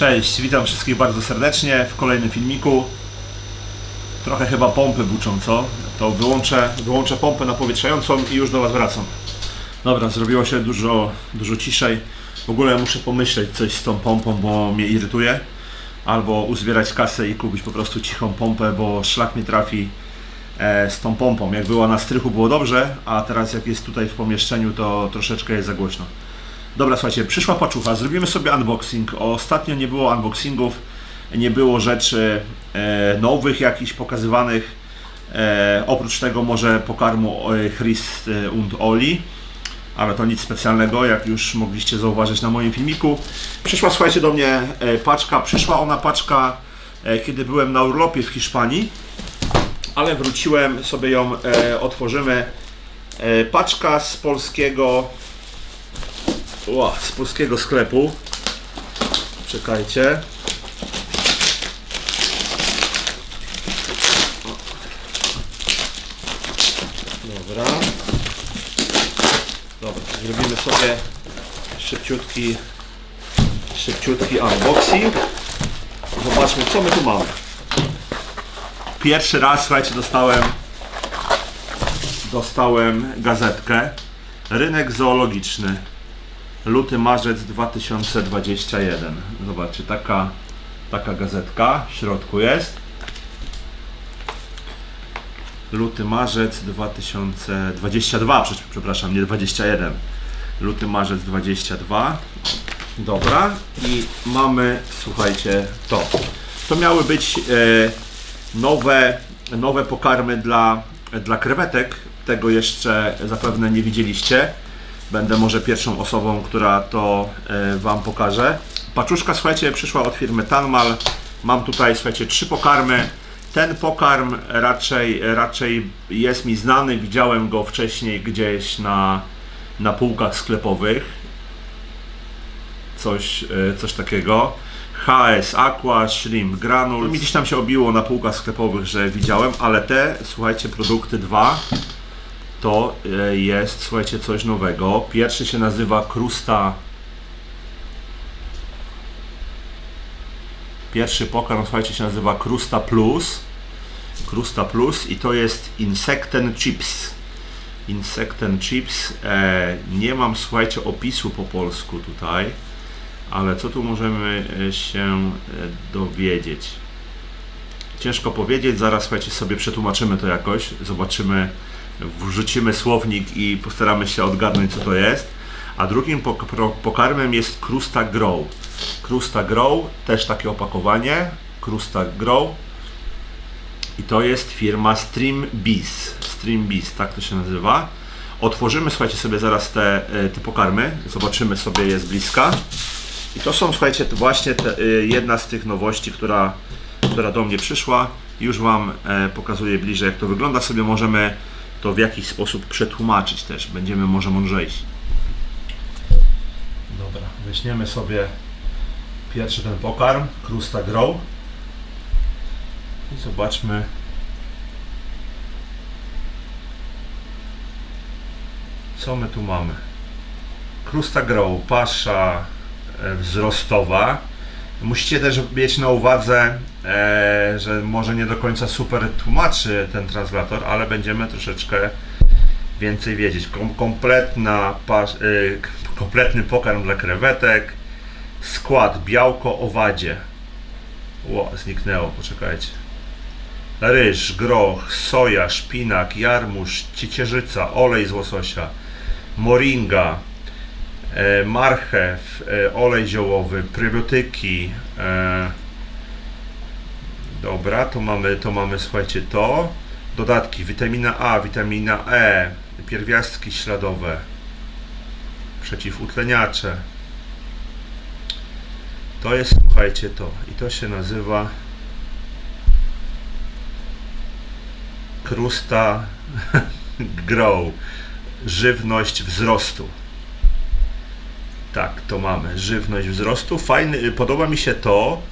Cześć, witam wszystkich bardzo serdecznie w kolejnym filmiku. Trochę chyba pompy buczą, co? To wyłączę, wyłączę pompę napowietrzającą i już do Was wracam. Dobra, zrobiło się dużo, dużo ciszej. W ogóle muszę pomyśleć coś z tą pompą, bo mnie irytuje. Albo uzbierać kasę i kupić po prostu cichą pompę, bo szlak mi trafi e, z tą pompą. Jak była na strychu było dobrze, a teraz jak jest tutaj w pomieszczeniu to troszeczkę jest za głośno. Dobra, słuchajcie, przyszła paczucha, zrobimy sobie unboxing. Ostatnio nie było unboxingów, nie było rzeczy e, nowych jakichś pokazywanych. E, oprócz tego może pokarmu e, Christ e, und Oli, ale to nic specjalnego, jak już mogliście zauważyć na moim filmiku. Przyszła, słuchajcie, do mnie e, paczka, przyszła ona paczka, e, kiedy byłem na urlopie w Hiszpanii, ale wróciłem, sobie ją e, otworzymy. E, paczka z polskiego Ła, z polskiego sklepu. Czekajcie. Dobra. Dobra, zrobimy sobie szybciutki szybciutki unboxing. Zobaczmy co my tu mamy. Pierwszy raz, słuchajcie, dostałem dostałem gazetkę. Rynek zoologiczny. Luty, marzec 2021. Zobaczcie, taka, taka gazetka w środku jest. Luty, marzec 2022, prze- przepraszam, nie 21. Luty, marzec 22. Dobra, i mamy, słuchajcie, to. To miały być e, nowe, nowe pokarmy dla, dla krewetek. Tego jeszcze zapewne nie widzieliście. Będę może pierwszą osobą, która to e, Wam pokaże. Paczuszka, słuchajcie, przyszła od firmy Tanmal. Mam tutaj, słuchajcie, trzy pokarmy. Ten pokarm raczej, raczej jest mi znany. Widziałem go wcześniej gdzieś na, na półkach sklepowych. Coś, e, coś takiego. HS Aqua, Shrimp Granul. Mi gdzieś tam się obiło na półkach sklepowych, że widziałem, ale te, słuchajcie, produkty dwa to e, jest, słuchajcie, coś nowego. Pierwszy się nazywa Krusta. Pierwszy pokarm, słuchajcie, się nazywa Krusta Plus. Krusta Plus i to jest Insecten Chips. Insecten Chips. E, nie mam, słuchajcie, opisu po polsku tutaj, ale co tu możemy e, się dowiedzieć? Ciężko powiedzieć, zaraz słuchajcie, sobie przetłumaczymy to jakoś, zobaczymy, wrzucimy słownik i postaramy się odgadnąć co to jest. A drugim pokarmem jest Krusta Grow. Krusta Grow, też takie opakowanie, Krusta Grow. I to jest firma Stream Bees. Stream Bees, tak to się nazywa. Otworzymy, słuchajcie, sobie zaraz te, e, te pokarmy, zobaczymy sobie je z bliska. I to są, słuchajcie, właśnie te, y, jedna z tych nowości, która, która do mnie przyszła. Już Wam e, pokazuję bliżej, jak to wygląda. Sobie możemy to w jakiś sposób przetłumaczyć też. Będziemy może mądrzejsi. Dobra, weźmiemy sobie pierwszy ten pokarm, Krusta Grow. I zobaczmy. Co my tu mamy? Krusta Grow, pasza e, wzrostowa. Musicie też mieć na uwadze, e, że może nie do końca super tłumaczy ten translator, ale będziemy troszeczkę więcej wiedzieć. Kom, kompletna pas, k- kompletny pokarm dla krewetek. Skład białko owadzie. Ło, zniknęło, poczekajcie. Ryż, groch, soja, szpinak, jarmuż, ciecierzyca, olej z łososia, moringa, e, marchew, e, olej ziołowy, prebiotyki. E, dobra, to mamy, to mamy, słuchajcie, to. Dodatki, witamina A, witamina E, pierwiastki śladowe, przeciwutleniacze. To jest, słuchajcie, to. I to się nazywa Krusta Grow. Żywność wzrostu. Tak, to mamy. Żywność wzrostu. Fajny, podoba mi się to,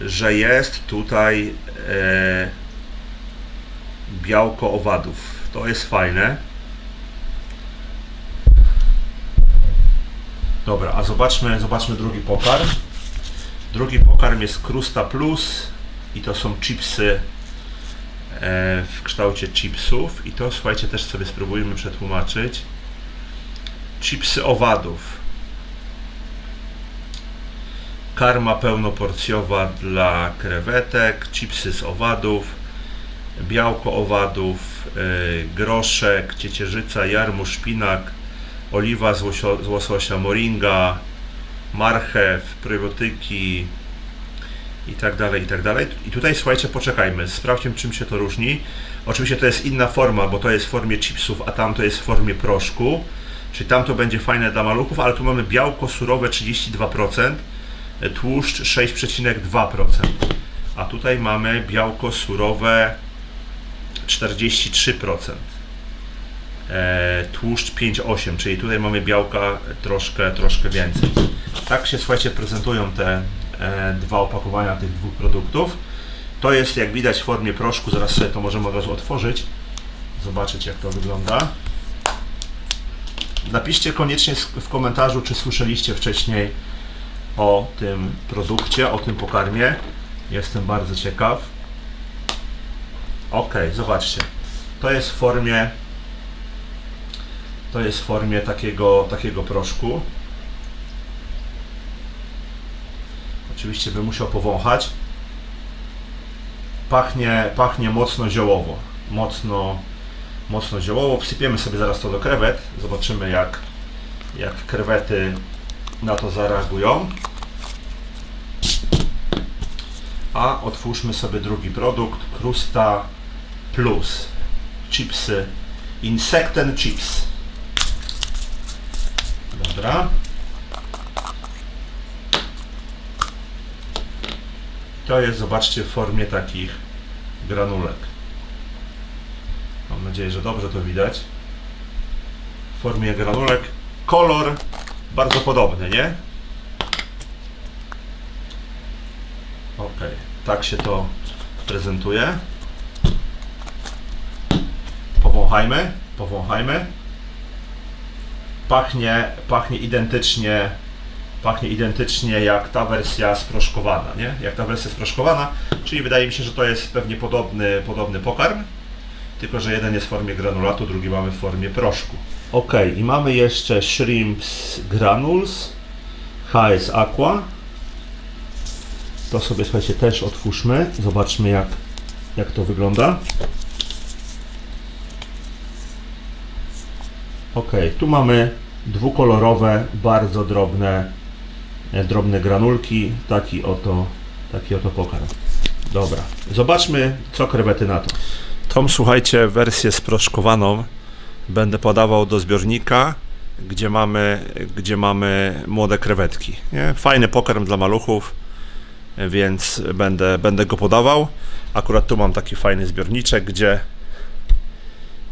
że jest tutaj e, białko owadów. To jest fajne. Dobra, a zobaczmy, zobaczmy drugi pokarm. Drugi pokarm jest Krusta Plus i to są chipsy e, w kształcie chipsów i to słuchajcie też sobie spróbujemy przetłumaczyć. Chipsy owadów. Karma pełnoporcjowa dla krewetek, chipsy z owadów, białko owadów, y, groszek, ciecierzyca, jarmuż, szpinak, oliwa z łososia, moringa, marchew, probiotyki i tak dalej, i tak dalej. I tutaj słuchajcie, poczekajmy, sprawdźmy czym się to różni. Oczywiście to jest inna forma, bo to jest w formie chipsów, a tam to jest w formie proszku. Czyli tam to będzie fajne dla maluchów, ale tu mamy białko surowe 32%, tłuszcz 6,2%. A tutaj mamy białko surowe 43%. E, tłuszcz 5,8, czyli tutaj mamy białka troszkę, troszkę więcej. Tak się słuchajcie prezentują te e, dwa opakowania tych dwóch produktów. To jest jak widać w formie proszku, zaraz sobie to możemy od razu otworzyć, zobaczyć jak to wygląda. Napiszcie koniecznie w komentarzu, czy słyszeliście wcześniej o tym produkcie, o tym pokarmie. Jestem bardzo ciekaw. Ok, zobaczcie. To jest w formie to jest w formie takiego, takiego proszku. Oczywiście bym musiał powąchać. Pachnie, pachnie mocno ziołowo. Mocno, mocno ziołowo. Wsypiemy sobie zaraz to do krewet. Zobaczymy jak, jak krewety na to zareagują. A otwórzmy sobie drugi produkt. Krusta Plus. Chipsy. Insecten Chips. Dobra. To jest, zobaczcie, w formie takich granulek. Mam nadzieję, że dobrze to widać. W formie granulek. Kolor bardzo podobny, nie? Ok, tak się to prezentuje. Powąchajmy, powąchajmy. Pachnie, pachnie identycznie, pachnie identycznie jak ta wersja sproszkowana, nie? Jak ta wersja sproszkowana, czyli wydaje mi się, że to jest pewnie podobny, podobny pokarm, tylko że jeden jest w formie granulatu, drugi mamy w formie proszku. Ok, i mamy jeszcze Shrimps Granules HS Aqua. To sobie słuchajcie też otwórzmy, zobaczmy jak, jak to wygląda. Ok, tu mamy dwukolorowe, bardzo drobne, e, drobne granulki. Taki oto, taki oto pokarm. Dobra, zobaczmy co krewety na to. Tą, słuchajcie, wersję sproszkowaną będę podawał do zbiornika, gdzie mamy, gdzie mamy młode krewetki. Nie? Fajny pokarm dla maluchów, więc będę, będę go podawał. Akurat tu mam taki fajny zbiorniczek, gdzie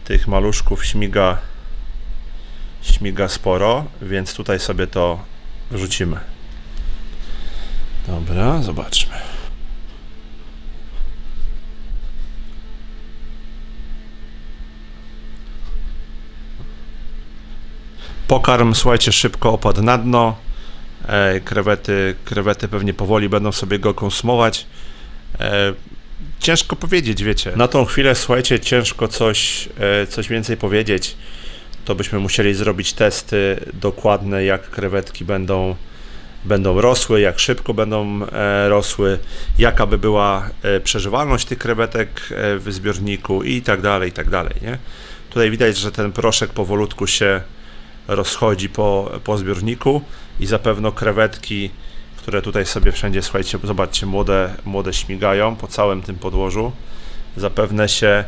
tych maluszków śmiga śmiga sporo, więc tutaj sobie to wrzucimy. Dobra, zobaczmy. Pokarm, słuchajcie, szybko opadł na dno. E, krewety, krewety pewnie powoli będą sobie go konsumować. E, ciężko powiedzieć, wiecie. Na tą chwilę, słuchajcie, ciężko coś, e, coś więcej powiedzieć to byśmy musieli zrobić testy dokładne, jak krewetki będą, będą rosły, jak szybko będą e, rosły, jaka by była e, przeżywalność tych krewetek e, w zbiorniku i tak dalej, i tak dalej. Nie? Tutaj widać, że ten proszek powolutku się rozchodzi po, po zbiorniku i zapewne krewetki, które tutaj sobie wszędzie, słuchajcie, zobaczcie, młode, młode śmigają po całym tym podłożu, zapewne się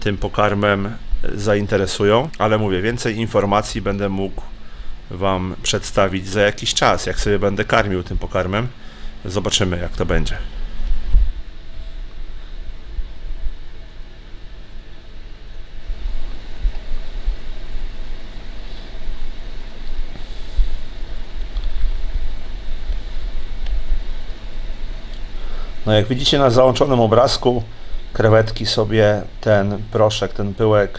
tym pokarmem zainteresują, ale mówię, więcej informacji będę mógł Wam przedstawić za jakiś czas, jak sobie będę karmił tym pokarmem. Zobaczymy, jak to będzie. No jak widzicie na załączonym obrazku, krewetki sobie ten proszek, ten pyłek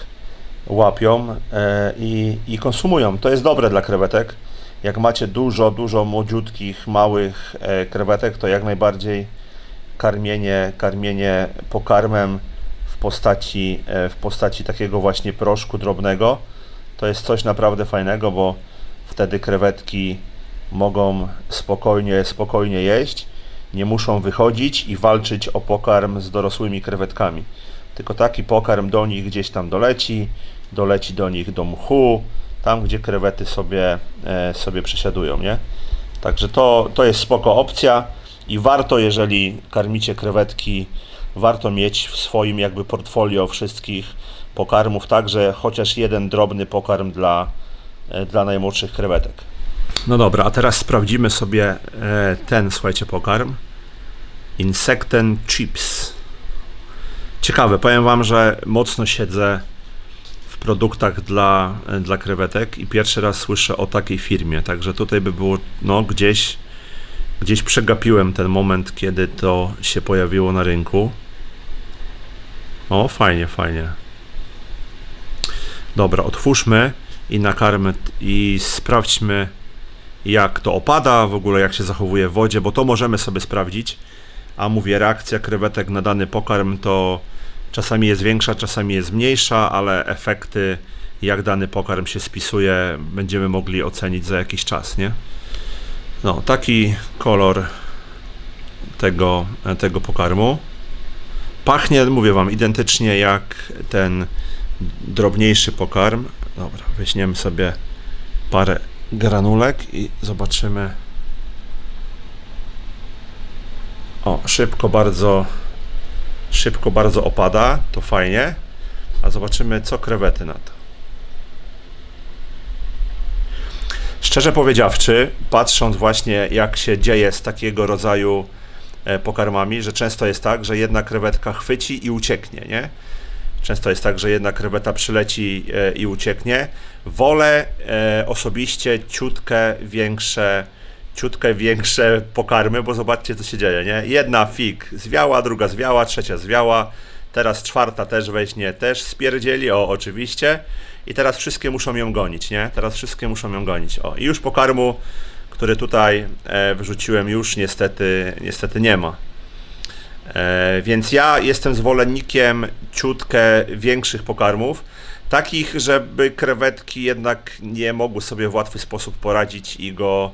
łapią e, i, i konsumują. To jest dobre dla krewetek. jak macie dużo, dużo młodziutkich, małych e, krewetek, to jak najbardziej karmienie, karmienie pokarmem w postaci, e, w postaci takiego właśnie proszku drobnego, to jest coś naprawdę fajnego, bo wtedy krewetki mogą spokojnie, spokojnie jeść, nie muszą wychodzić i walczyć o pokarm z dorosłymi krewetkami. Tylko taki pokarm do nich gdzieś tam doleci, doleci do nich do mchu, tam gdzie krewety sobie, e, sobie przesiadują, nie? Także to, to jest spoko opcja i warto, jeżeli karmicie krewetki, warto mieć w swoim jakby portfolio wszystkich pokarmów, także chociaż jeden drobny pokarm dla, e, dla najmłodszych krewetek. No dobra, a teraz sprawdzimy sobie e, ten, słuchajcie, pokarm. Insecten Chips. Ciekawe, powiem Wam, że mocno siedzę w produktach dla, dla krewetek i pierwszy raz słyszę o takiej firmie, także tutaj by było, no gdzieś, gdzieś przegapiłem ten moment, kiedy to się pojawiło na rynku. O, fajnie, fajnie. Dobra, otwórzmy i nakarmy i sprawdźmy jak to opada, w ogóle jak się zachowuje w wodzie, bo to możemy sobie sprawdzić. A mówię, reakcja krewetek na dany pokarm to czasami jest większa, czasami jest mniejsza, ale efekty, jak dany pokarm się spisuje, będziemy mogli ocenić za jakiś czas, nie? No, taki kolor tego, tego pokarmu. Pachnie, mówię Wam, identycznie jak ten drobniejszy pokarm. Dobra, weźmiemy sobie parę granulek i zobaczymy. O, szybko bardzo, szybko bardzo opada, to fajnie. A zobaczymy, co krewety na to. Szczerze powiedziawszy, patrząc właśnie, jak się dzieje z takiego rodzaju e, pokarmami, że często jest tak, że jedna krewetka chwyci i ucieknie, nie? Często jest tak, że jedna kreweta przyleci e, i ucieknie. Wolę e, osobiście ciutkę większe, ciutkę większe pokarmy, bo zobaczcie co się dzieje, nie? Jedna fig zwiała, druga zwiała, trzecia zwiała, teraz czwarta też weźmie, też spierdzieli, o oczywiście. I teraz wszystkie muszą ją gonić, nie? Teraz wszystkie muszą ją gonić. O, i już pokarmu, który tutaj e, wrzuciłem, już niestety, niestety nie ma. E, więc ja jestem zwolennikiem ciutkę większych pokarmów, takich, żeby krewetki jednak nie mogły sobie w łatwy sposób poradzić i go,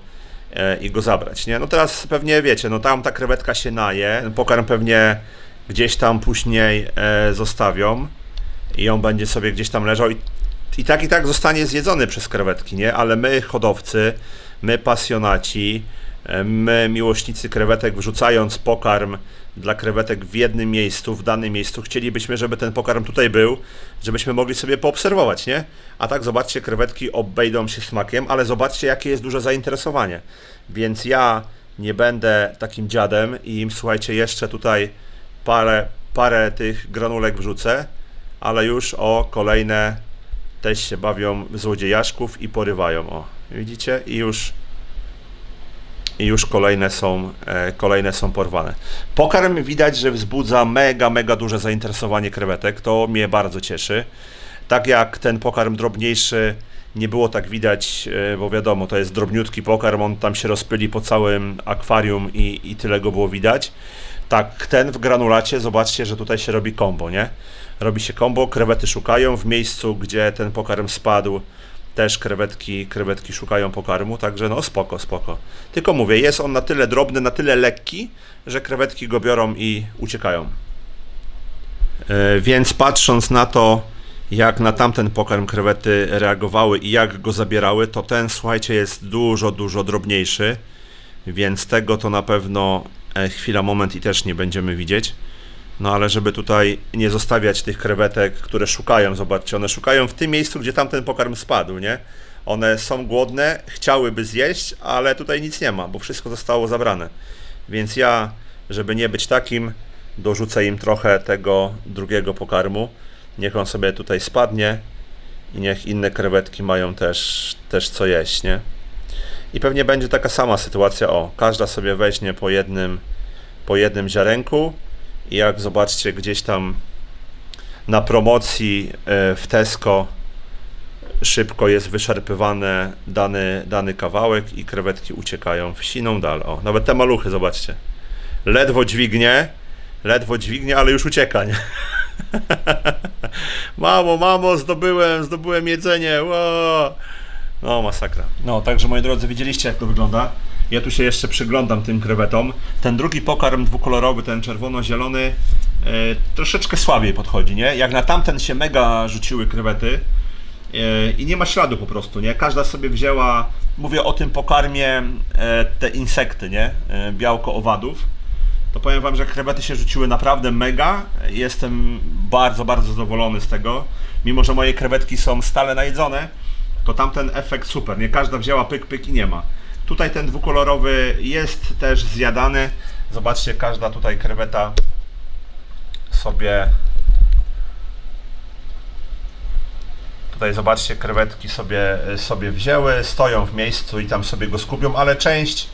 i go zabrać. Nie? No teraz pewnie wiecie, no tam ta krewetka się naje, pokarm pewnie gdzieś tam później e, zostawią i on będzie sobie gdzieś tam leżał i, i tak i tak zostanie zjedzony przez krewetki, nie? Ale my hodowcy, my pasjonaci, my miłośnicy krewetek wrzucając pokarm dla krewetek w jednym miejscu, w danym miejscu, chcielibyśmy, żeby ten pokarm tutaj był, żebyśmy mogli sobie poobserwować, nie? A tak zobaczcie, krewetki obejdą się smakiem, ale zobaczcie, jakie jest duże zainteresowanie. Więc ja nie będę takim dziadem i im, słuchajcie, jeszcze tutaj parę, parę tych granulek wrzucę, ale już o kolejne też się bawią w złodziejaszków i porywają. O, widzicie? I już i już kolejne są, e, kolejne są porwane. Pokarm widać, że wzbudza mega, mega duże zainteresowanie krewetek. To mnie bardzo cieszy. Tak jak ten pokarm drobniejszy nie było tak widać, e, bo wiadomo, to jest drobniutki pokarm, on tam się rozpyli po całym akwarium i, i tyle go było widać. Tak, ten w granulacie, zobaczcie, że tutaj się robi kombo, nie? Robi się kombo, krewety szukają w miejscu, gdzie ten pokarm spadł też krewetki, krewetki szukają pokarmu, także no spoko, spoko. Tylko mówię, jest on na tyle drobny, na tyle lekki, że krewetki go biorą i uciekają. E, więc patrząc na to, jak na tamten pokarm krewety reagowały i jak go zabierały, to ten, słuchajcie, jest dużo, dużo drobniejszy, więc tego to na pewno e, chwila, moment i też nie będziemy widzieć. No ale żeby tutaj nie zostawiać tych krewetek, które szukają, zobaczcie, one szukają w tym miejscu, gdzie tamten pokarm spadł, nie? One są głodne, chciałyby zjeść, ale tutaj nic nie ma, bo wszystko zostało zabrane. Więc ja, żeby nie być takim, dorzucę im trochę tego drugiego pokarmu. Niech on sobie tutaj spadnie i niech inne krewetki mają też, też co jeść, nie? I pewnie będzie taka sama sytuacja, o, każda sobie weźmie po jednym, po jednym ziarenku, jak zobaczcie gdzieś tam na promocji e, w Tesco szybko jest wyszarpywany dany, dany kawałek i krewetki uciekają w siną dal. O, nawet te maluchy, zobaczcie. Ledwo dźwignie, ledwo dźwignie, ale już ucieka, nie? mamo, mamo, zdobyłem, zdobyłem jedzenie. Ło! No, masakra. No, także moi drodzy, widzieliście jak to wygląda. Ja tu się jeszcze przyglądam tym krewetom. Ten drugi pokarm dwukolorowy, ten czerwono-zielony, e, troszeczkę słabiej podchodzi, nie? Jak na tamten się mega rzuciły krewety e, i nie ma śladu po prostu, nie? Każda sobie wzięła, mówię o tym pokarmie, e, te insekty, nie? Białko owadów to powiem Wam, że krewety się rzuciły naprawdę mega. Jestem bardzo, bardzo zadowolony z tego. Mimo, że moje krewetki są stale najedzone, to tamten efekt super. Nie każda wzięła pyk, pyk i nie ma. Tutaj ten dwukolorowy jest też zjadany. Zobaczcie, każda tutaj kreweta sobie Tutaj zobaczcie, krewetki sobie, sobie wzięły, stoją w miejscu i tam sobie go skupią, ale część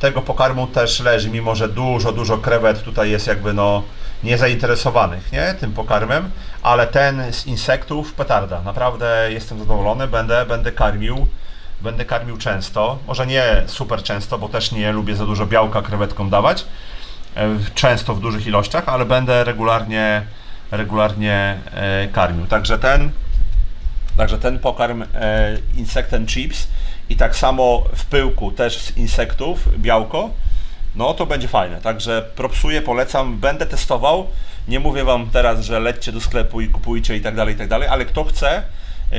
tego pokarmu też leży, mimo że dużo, dużo krewet tutaj jest jakby no niezainteresowanych, nie, tym pokarmem, ale ten z insektów petarda. Naprawdę jestem zadowolony, będę, będę karmił, będę karmił często, może nie super często, bo też nie lubię za dużo białka krewetkom dawać, e, często w dużych ilościach, ale będę regularnie, regularnie e, karmił. Także ten Także ten pokarm e, Insect and Chips i tak samo w pyłku też z insektów, białko, no to będzie fajne. Także propsuję, polecam, będę testował. Nie mówię Wam teraz, że lećcie do sklepu i kupujcie i tak dalej, i tak dalej, ale kto chce,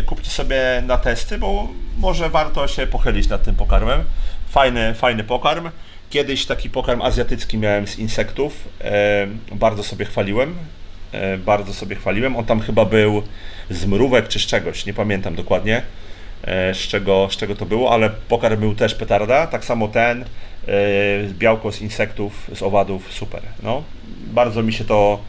kupcie sobie na testy, bo może warto się pochylić nad tym pokarmem. Fajny, fajny pokarm. Kiedyś taki pokarm azjatycki miałem z insektów, e, bardzo sobie chwaliłem. E, bardzo sobie chwaliłem. On tam chyba był z mrówek czy z czegoś, nie pamiętam dokładnie e, z czego, z czego to było, ale pokarm był też petarda. Tak samo ten, e, białko z insektów, z owadów, super. No, bardzo mi się to,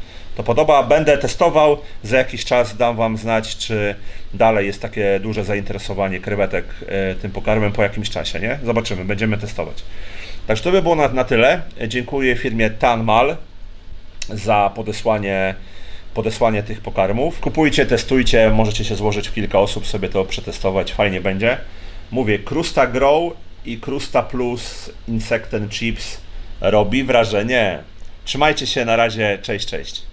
to podoba. Będę testował, za jakiś czas dam Wam znać, czy dalej jest takie duże zainteresowanie krewetek e, tym pokarmem po jakimś czasie, nie? Zobaczymy, będziemy testować. Także to by było na, na tyle. Dziękuję firmie Tanmal za podesłanie, podesłanie tych pokarmów. Kupujcie, testujcie, możecie się złożyć w kilka osób, sobie to przetestować, fajnie będzie. Mówię, Krusta Grow i Krusta Plus Insect Chips robi wrażenie. Trzymajcie się, na razie, cześć, cześć.